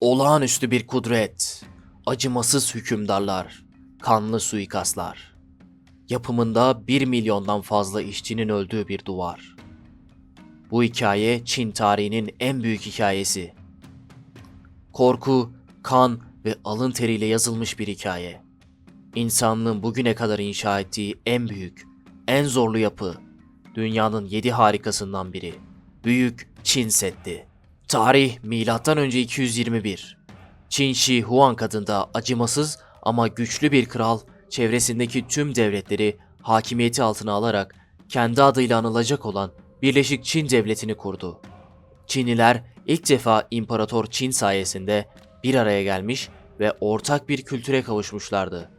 Olağanüstü bir kudret, acımasız hükümdarlar, kanlı suikastlar. Yapımında bir milyondan fazla işçinin öldüğü bir duvar. Bu hikaye Çin tarihinin en büyük hikayesi. Korku, kan ve alın teriyle yazılmış bir hikaye. İnsanlığın bugüne kadar inşa ettiği en büyük, en zorlu yapı. Dünyanın yedi harikasından biri. Büyük Çin Seddi. Tarih milattan önce 221. Çin Shi Huang adında acımasız ama güçlü bir kral çevresindeki tüm devletleri hakimiyeti altına alarak kendi adıyla anılacak olan Birleşik Çin Devleti'ni kurdu. Çinliler ilk defa İmparator Çin sayesinde bir araya gelmiş ve ortak bir kültüre kavuşmuşlardı.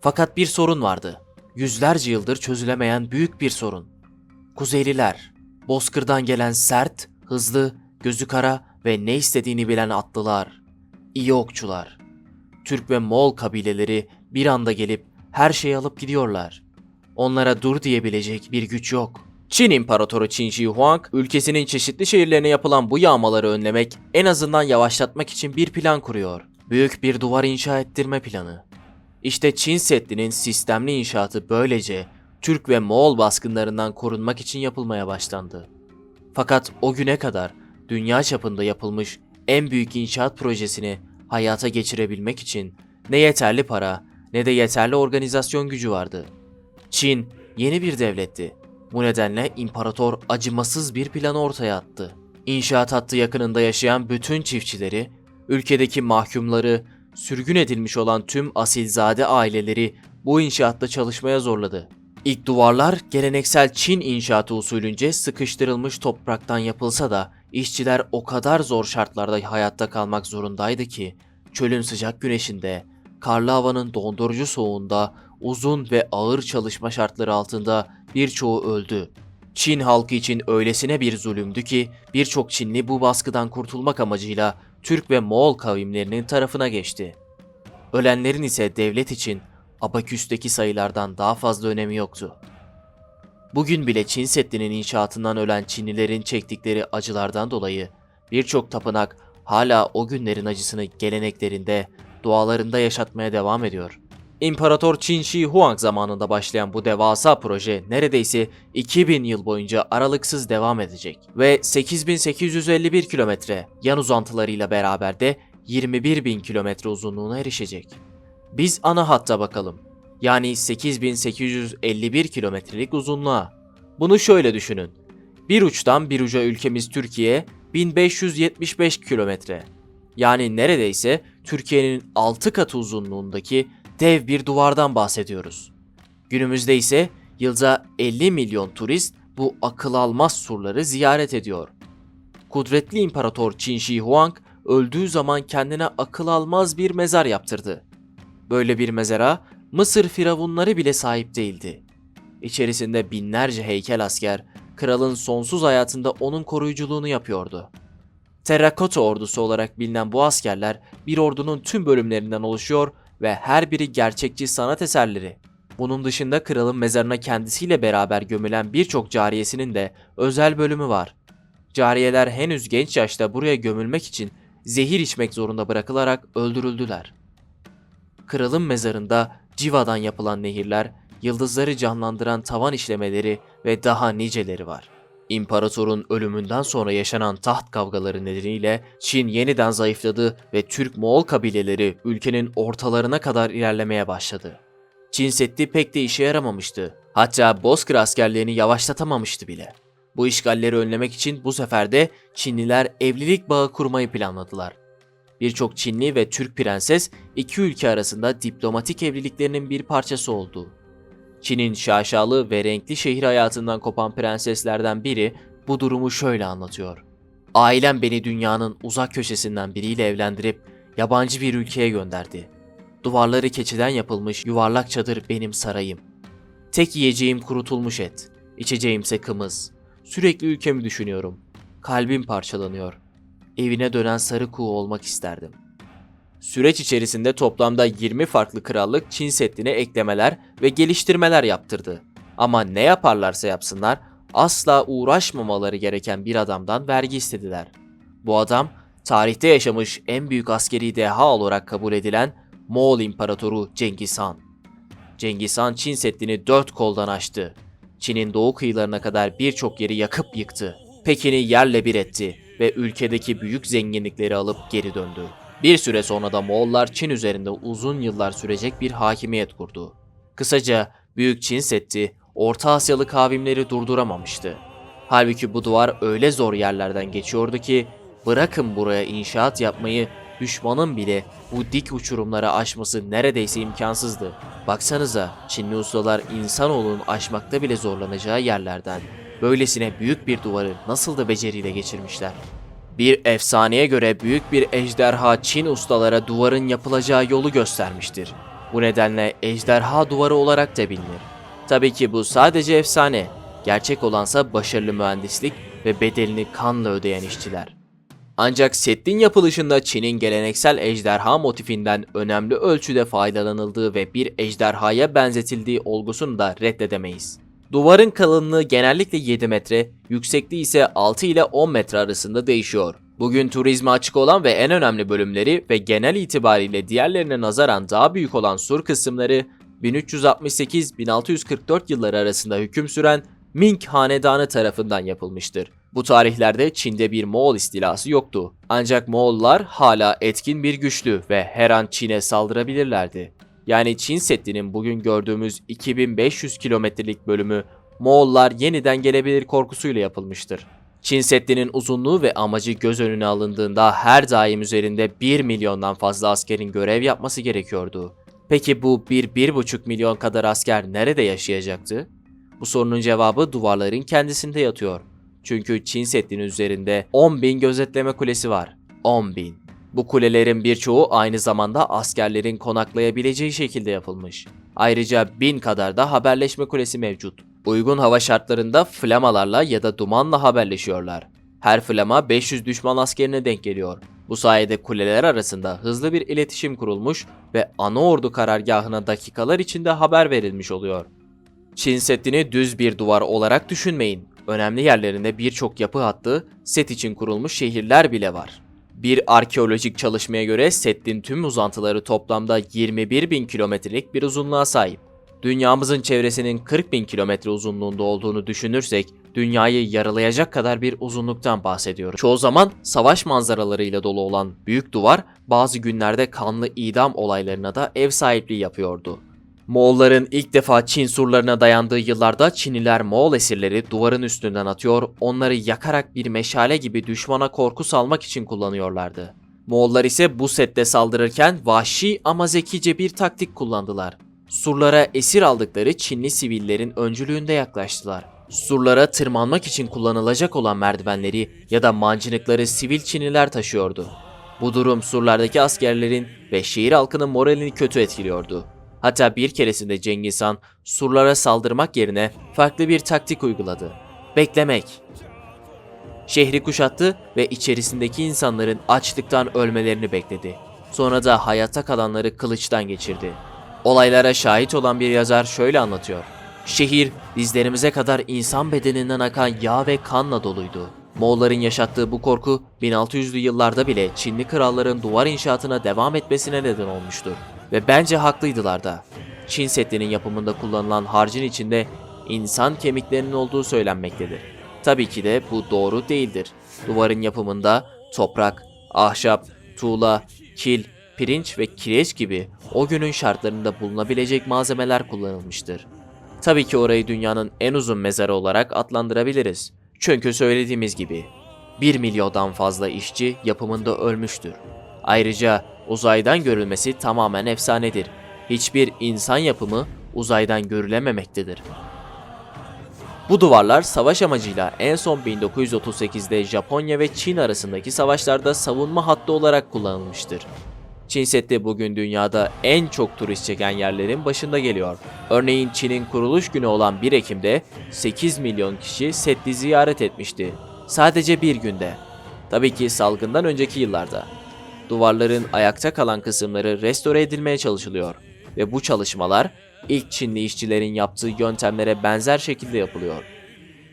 Fakat bir sorun vardı. Yüzlerce yıldır çözülemeyen büyük bir sorun. Kuzeyliler, Bozkır'dan gelen sert, hızlı, gözü kara ve ne istediğini bilen atlılar, iyi okçular. Türk ve Moğol kabileleri bir anda gelip her şeyi alıp gidiyorlar. Onlara dur diyebilecek bir güç yok. Çin İmparatoru Qin Shi Huang, ülkesinin çeşitli şehirlerine yapılan bu yağmaları önlemek, en azından yavaşlatmak için bir plan kuruyor. Büyük bir duvar inşa ettirme planı. İşte Çin Seddi'nin sistemli inşaatı böylece Türk ve Moğol baskınlarından korunmak için yapılmaya başlandı. Fakat o güne kadar dünya çapında yapılmış en büyük inşaat projesini hayata geçirebilmek için ne yeterli para ne de yeterli organizasyon gücü vardı. Çin yeni bir devletti. Bu nedenle imparator acımasız bir planı ortaya attı. İnşaat hattı yakınında yaşayan bütün çiftçileri, ülkedeki mahkumları, sürgün edilmiş olan tüm asilzade aileleri bu inşaatta çalışmaya zorladı. İlk duvarlar geleneksel Çin inşaatı usulünce sıkıştırılmış topraktan yapılsa da işçiler o kadar zor şartlarda hayatta kalmak zorundaydı ki çölün sıcak güneşinde, karlı havanın dondurucu soğuğunda, uzun ve ağır çalışma şartları altında birçoğu öldü. Çin halkı için öylesine bir zulümdü ki birçok Çinli bu baskıdan kurtulmak amacıyla Türk ve Moğol kavimlerinin tarafına geçti. Ölenlerin ise devlet için abaküsteki sayılardan daha fazla önemi yoktu. Bugün bile Çin Seddi'nin inşaatından ölen Çinlilerin çektikleri acılardan dolayı birçok tapınak hala o günlerin acısını geleneklerinde, dualarında yaşatmaya devam ediyor. İmparator Qin Shi Huang zamanında başlayan bu devasa proje neredeyse 2000 yıl boyunca aralıksız devam edecek ve 8851 kilometre yan uzantılarıyla beraber de 21.000 kilometre uzunluğuna erişecek. Biz ana hatta bakalım. Yani 8851 kilometrelik uzunluğa. Bunu şöyle düşünün. Bir uçtan bir uca ülkemiz Türkiye 1575 kilometre. Yani neredeyse Türkiye'nin 6 katı uzunluğundaki dev bir duvardan bahsediyoruz. Günümüzde ise yılda 50 milyon turist bu akıl almaz surları ziyaret ediyor. Kudretli İmparator Qin Shi Huang öldüğü zaman kendine akıl almaz bir mezar yaptırdı. Böyle bir mezara Mısır firavunları bile sahip değildi. İçerisinde binlerce heykel asker kralın sonsuz hayatında onun koruyuculuğunu yapıyordu. Terrakota ordusu olarak bilinen bu askerler bir ordunun tüm bölümlerinden oluşuyor ve her biri gerçekçi sanat eserleri. Bunun dışında kralın mezarına kendisiyle beraber gömülen birçok cariyesinin de özel bölümü var. Cariyeler henüz genç yaşta buraya gömülmek için zehir içmek zorunda bırakılarak öldürüldüler. Kralın mezarında civadan yapılan nehirler, yıldızları canlandıran tavan işlemeleri ve daha niceleri var. İmparatorun ölümünden sonra yaşanan taht kavgaları nedeniyle Çin yeniden zayıfladı ve Türk-Moğol kabileleri ülkenin ortalarına kadar ilerlemeye başladı. Çin Seddi pek de işe yaramamıştı. Hatta Bozkır askerlerini yavaşlatamamıştı bile. Bu işgalleri önlemek için bu sefer de Çinliler evlilik bağı kurmayı planladılar. Birçok Çinli ve Türk prenses iki ülke arasında diplomatik evliliklerinin bir parçası oldu. Çin'in şaşalı ve renkli şehir hayatından kopan prenseslerden biri bu durumu şöyle anlatıyor. Ailem beni dünyanın uzak köşesinden biriyle evlendirip yabancı bir ülkeye gönderdi. Duvarları keçiden yapılmış yuvarlak çadır benim sarayım. Tek yiyeceğim kurutulmuş et, içeceğimse kımız. Sürekli ülkemi düşünüyorum. Kalbim parçalanıyor. Evine dönen sarı kuğu olmak isterdim. Süreç içerisinde toplamda 20 farklı krallık Çin Seddi'ne eklemeler ve geliştirmeler yaptırdı. Ama ne yaparlarsa yapsınlar asla uğraşmamaları gereken bir adamdan vergi istediler. Bu adam Tarihte yaşamış en büyük askeri deha olarak kabul edilen Moğol İmparatoru Cengiz Han. Cengiz Han Çin Seddi'ni dört koldan aştı. Çin'in doğu kıyılarına kadar birçok yeri yakıp yıktı. Pekin'i yerle bir etti ve ülkedeki büyük zenginlikleri alıp geri döndü. Bir süre sonra da Moğollar Çin üzerinde uzun yıllar sürecek bir hakimiyet kurdu. Kısaca Büyük Çin Seddi Orta Asyalı kavimleri durduramamıştı. Halbuki bu duvar öyle zor yerlerden geçiyordu ki bırakın buraya inşaat yapmayı düşmanın bile bu dik uçurumları aşması neredeyse imkansızdı. Baksanıza Çinli ustalar insanoğlunun aşmakta bile zorlanacağı yerlerden böylesine büyük bir duvarı nasıl da beceriyle geçirmişler. Bir efsaneye göre büyük bir ejderha Çin ustalara duvarın yapılacağı yolu göstermiştir. Bu nedenle ejderha duvarı olarak da bilinir. Tabii ki bu sadece efsane. Gerçek olansa başarılı mühendislik ve bedelini kanla ödeyen işçiler. Ancak setin yapılışında Çin'in geleneksel ejderha motifinden önemli ölçüde faydalanıldığı ve bir ejderhaya benzetildiği olgusunu da reddedemeyiz. Duvarın kalınlığı genellikle 7 metre, yüksekliği ise 6 ile 10 metre arasında değişiyor. Bugün turizme açık olan ve en önemli bölümleri ve genel itibariyle diğerlerine nazaran daha büyük olan sur kısımları 1368-1644 yılları arasında hüküm süren Ming Hanedanı tarafından yapılmıştır. Bu tarihlerde Çin'de bir Moğol istilası yoktu. Ancak Moğollar hala etkin bir güçlü ve her an Çin'e saldırabilirlerdi. Yani Çin Seddi'nin bugün gördüğümüz 2500 kilometrelik bölümü Moğollar yeniden gelebilir korkusuyla yapılmıştır. Çin Seddi'nin uzunluğu ve amacı göz önüne alındığında her daim üzerinde 1 milyondan fazla askerin görev yapması gerekiyordu. Peki bu 1-1,5 milyon kadar asker nerede yaşayacaktı? Bu sorunun cevabı duvarların kendisinde yatıyor. Çünkü Çin Seddi'nin üzerinde 10 bin gözetleme kulesi var. 10 bin. Bu kulelerin birçoğu aynı zamanda askerlerin konaklayabileceği şekilde yapılmış. Ayrıca bin kadar da haberleşme kulesi mevcut. Uygun hava şartlarında flamalarla ya da dumanla haberleşiyorlar. Her flama 500 düşman askerine denk geliyor. Bu sayede kuleler arasında hızlı bir iletişim kurulmuş ve ana ordu karargahına dakikalar içinde haber verilmiş oluyor. Çin Seddi'ni düz bir duvar olarak düşünmeyin. Önemli yerlerinde birçok yapı hattı, set için kurulmuş şehirler bile var. Bir arkeolojik çalışmaya göre Seddin tüm uzantıları toplamda 21 bin kilometrelik bir uzunluğa sahip. Dünyamızın çevresinin 40 bin kilometre uzunluğunda olduğunu düşünürsek, dünyayı yarılayacak kadar bir uzunluktan bahsediyoruz. Çoğu zaman savaş manzaralarıyla dolu olan büyük duvar, bazı günlerde kanlı idam olaylarına da ev sahipliği yapıyordu. Moğolların ilk defa Çin surlarına dayandığı yıllarda Çinliler Moğol esirleri duvarın üstünden atıyor, onları yakarak bir meşale gibi düşmana korku salmak için kullanıyorlardı. Moğollar ise bu sette saldırırken vahşi ama zekice bir taktik kullandılar. Surlara esir aldıkları Çinli sivillerin öncülüğünde yaklaştılar. Surlara tırmanmak için kullanılacak olan merdivenleri ya da mancınıkları sivil Çinliler taşıyordu. Bu durum surlardaki askerlerin ve şehir halkının moralini kötü etkiliyordu. Hatta bir keresinde Cengiz Han surlara saldırmak yerine farklı bir taktik uyguladı. Beklemek. Şehri kuşattı ve içerisindeki insanların açlıktan ölmelerini bekledi. Sonra da hayatta kalanları kılıçtan geçirdi. Olaylara şahit olan bir yazar şöyle anlatıyor. Şehir dizlerimize kadar insan bedeninden akan yağ ve kanla doluydu. Moğolların yaşattığı bu korku 1600'lü yıllarda bile Çinli kralların duvar inşaatına devam etmesine neden olmuştur. Ve bence haklıydılar da. Çin Seddi'nin yapımında kullanılan harcın içinde insan kemiklerinin olduğu söylenmektedir. Tabii ki de bu doğru değildir. Duvarın yapımında toprak, ahşap, tuğla, kil, pirinç ve kireç gibi o günün şartlarında bulunabilecek malzemeler kullanılmıştır. Tabii ki orayı dünyanın en uzun mezarı olarak adlandırabiliriz. Çünkü söylediğimiz gibi 1 milyondan fazla işçi yapımında ölmüştür. Ayrıca uzaydan görülmesi tamamen efsanedir. Hiçbir insan yapımı uzaydan görülememektedir. Bu duvarlar savaş amacıyla en son 1938'de Japonya ve Çin arasındaki savaşlarda savunma hattı olarak kullanılmıştır. Çin Seddi bugün dünyada en çok turist çeken yerlerin başında geliyor. Örneğin Çin'in kuruluş günü olan 1 Ekim'de 8 milyon kişi Seddi ziyaret etmişti. Sadece bir günde. Tabii ki salgından önceki yıllarda. Duvarların ayakta kalan kısımları restore edilmeye çalışılıyor ve bu çalışmalar ilk Çinli işçilerin yaptığı yöntemlere benzer şekilde yapılıyor.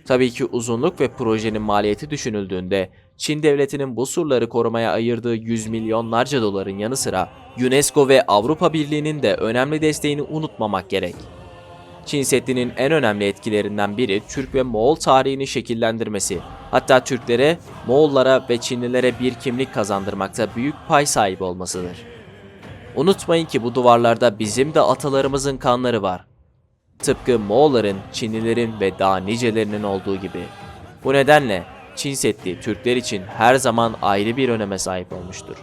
Tabii ki uzunluk ve projenin maliyeti düşünüldüğünde Çin devletinin bu surları korumaya ayırdığı yüz milyonlarca doların yanı sıra UNESCO ve Avrupa Birliği'nin de önemli desteğini unutmamak gerek. Çin Seddi'nin en önemli etkilerinden biri Türk ve Moğol tarihini şekillendirmesi. Hatta Türklere, Moğollara ve Çinlilere bir kimlik kazandırmakta büyük pay sahibi olmasıdır. Unutmayın ki bu duvarlarda bizim de atalarımızın kanları var. Tıpkı Moğolların, Çinlilerin ve daha nicelerinin olduğu gibi. Bu nedenle Çin Seddi Türkler için her zaman ayrı bir öneme sahip olmuştur.